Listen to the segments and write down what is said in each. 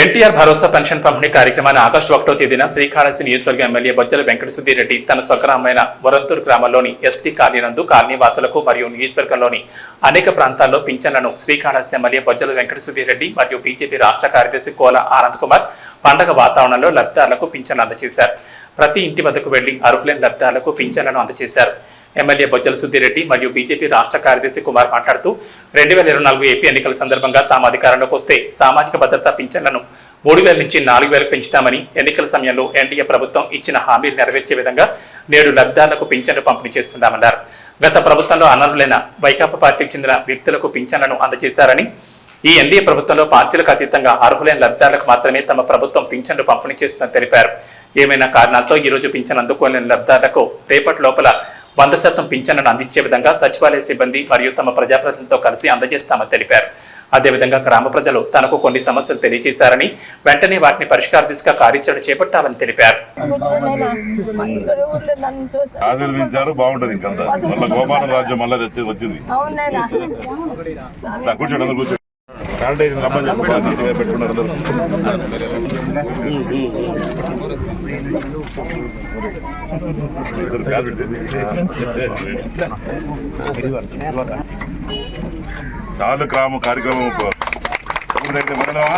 ఎన్టీఆర్ భరోసా pension పంపిణీ కార్యక్రమాన్ని August ఒకటో తేదీన శ్రీకాళహస్తి నియోజకవర్గ ఎమ్మెల్యే బొజ్జల వెంకట రెడ్డి తన స్వగ్రామైన వరంతూరు గ్రామంలోని ఎస్టీ కాలనీనందు కాలనీవాసులకు కాలనీ మరియు నియోజకవర్గంలోని అనేక ప్రాంతాల్లో పింఛన్లను శ్రీకాళహస్తి ఎమ్మెల్యే బొజ్జల వెంకట రెడ్డి మరియు బీజేపీ రాష్ట్ర కార్యదర్శి కోల ఆనంద్ కుమార్ పండగ వాతావరణంలో లబ్ధిదారులకు పింఛన్లు అందజేశారు. ప్రతి ఇంటి వద్దకు వెళ్ళి అర్హులైన లబ్ధిదారులకు పింఛన్లను అందజేశారు. ఎమ్మెల్యే బొజ్జల సుద్దిరెడ్డి మరియు బీజేపీ రాష్ట్ర కార్యదర్శి కుమార్ మాట్లాడుతూ రెండు వేల ఇరవై నాలుగు ఏపీ ఎన్నికల సందర్భంగా తాము అధికారంలోకి వస్తే సామాజిక భద్రతా పింఛన్లను మూడు వేల నుంచి నాలుగు వేలకు పెంచుతామని ఎన్నికల సమయంలో ఎన్డీఏ ప్రభుత్వం ఇచ్చిన హామీలు నెరవేర్చే విధంగా నేడు లబ్ధిదారులకు పింఛన్లు పంపిణీ చేస్తున్నామన్నారు. గత ప్రభుత్వంలో అనర్హులైన వైకాపా పార్టీకి చెందిన వ్యక్తులకు పింఛన్లను అందజేశారని ఈ ఎన్డీఏ ప్రభుత్వంలో పార్టీలకు అతీతంగా అర్హులైన లబ్ధిదారులకు మాత్రమే తమ ప్రభుత్వం పింఛన్లు పంపిణీ చేస్తుందని తెలిపారు. ఏమైనా కారణాలతో ఈ రోజు పింఛన్ అందుకోలేని లబ్ధిదారులకు రేపటి లోపల వంద శాతం పింఛన్లను అందించే విధంగా సచివాలయ సిబ్బంది మరియు తమ ప్రజాప్రతినిధులతో కలిసి అందజేస్తామని తెలిపారు. అదేవిధంగా గ్రామ ప్రజలు తనకు కొన్ని సమస్యలు తెలియజేశారని వెంటనే వాటిని పరిష్కార దిశగా కార్యాచరణ చేపట్టాలని తెలిపారు. ఆశీర్వదించారు బాగుంటది ఇంకంతా. మళ్ళీ గోపాల రాజ్యం మళ్ళీ తెచ్చి వచ్చింది. అవునైనా దా, కూర్చోండి అందరూ కూర్చోండి. శానిటైజర్ రమ్మని చెప్పి ఆ నీట్గా పెట్టుకున్నారు అందరూ ఇద్దరు కాదు చాలు గ్రామ కార్యక్రమం ఎప్పుడైతే మనమా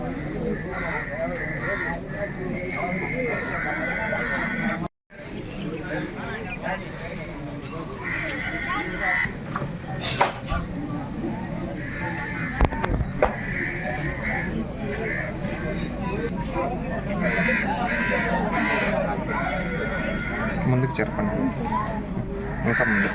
ముందుకు చెప్పండి ఇంకా ముందు.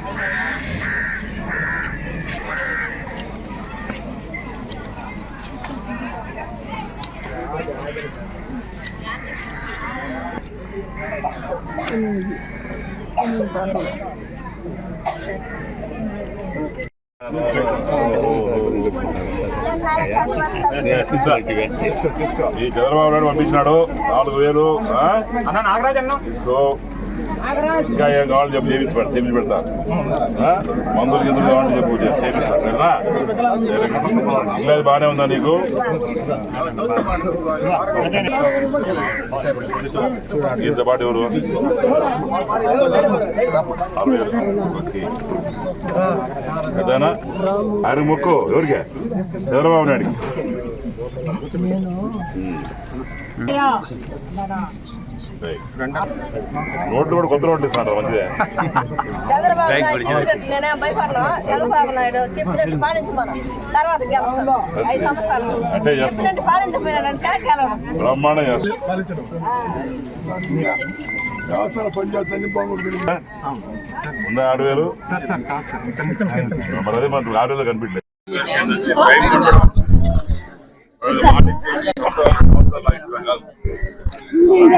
ఈ చంద్రబాబు నాయుడు పంపించినాడు. నాలుగు వేలు? తీసుకో. ఇంకా ఏం కావాలని చెప్పి చేపించి పెడతా చేపించి పెడతా. ఆ? మందులు గిందులు కావాలని చెప్పు చేపిస్తా సరేనా? బాగానే ఉందా నీకు? ఇంత పాటు ఎవరు. పెద్దనా? ఆయన మొక్కు ఎవరికి? చంద్రబాబు నాయుడికి రైట్. నోట్లు కూడా కొత్త నోట్లు ఇస్తున్నారు మంచిదే. చంద్రబాబు నాయుడు చెప్పినట్టు పాలించమను. తర్వాత ఐదు సంవత్సరాలు. చెప్పినట్టు గెలవడం బ్రహ్మాండం ఉందా ఆరు వేలు. మరి అదే మనకు ఆరు వేలు కనిపించలేదు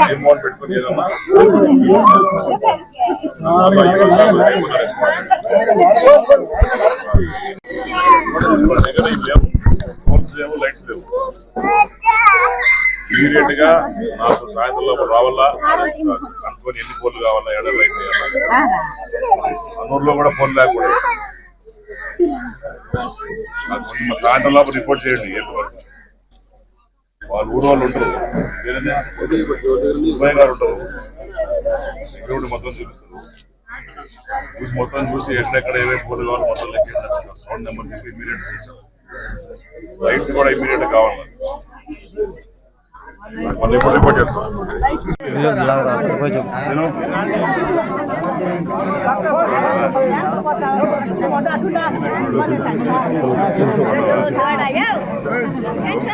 అమౌంట్ పెట్టుకుని లేవు. ఫోన్స్ లేవు, లైట్స్ లేవు. ఇమీడియట్గా నాకు సాయంత్రం లోపల రావాలా అనుకొని ఎన్ని ఫోన్లు కావాలా ఎడ లైట్ అన్నూరులో కూడా ఫోన్ లేకూడదు నాకు సాయంత్రం లోపల రిపోర్ట్ చేయండి ఎంత వాళ్ళు ఊరు వాళ్ళు ఉంటారు. ఉభయ గారు ఉంటారు. ఉండి మొత్తం చూపిస్తారు. చూసి మొత్తం చూసి ఎక్కడెక్కడ ఏమేమి ఫోన్లు కావాలి మొత్తం లెక్క సౌండ్ నెంబర్ చెప్పి ఇమీడియట్ లైట్స్ కూడా ఇమీడియట్ కావాలి. మళ్ళీ ఇప్పుడు రిపోర్ట్ చేస్తాం. నేను కరెంట్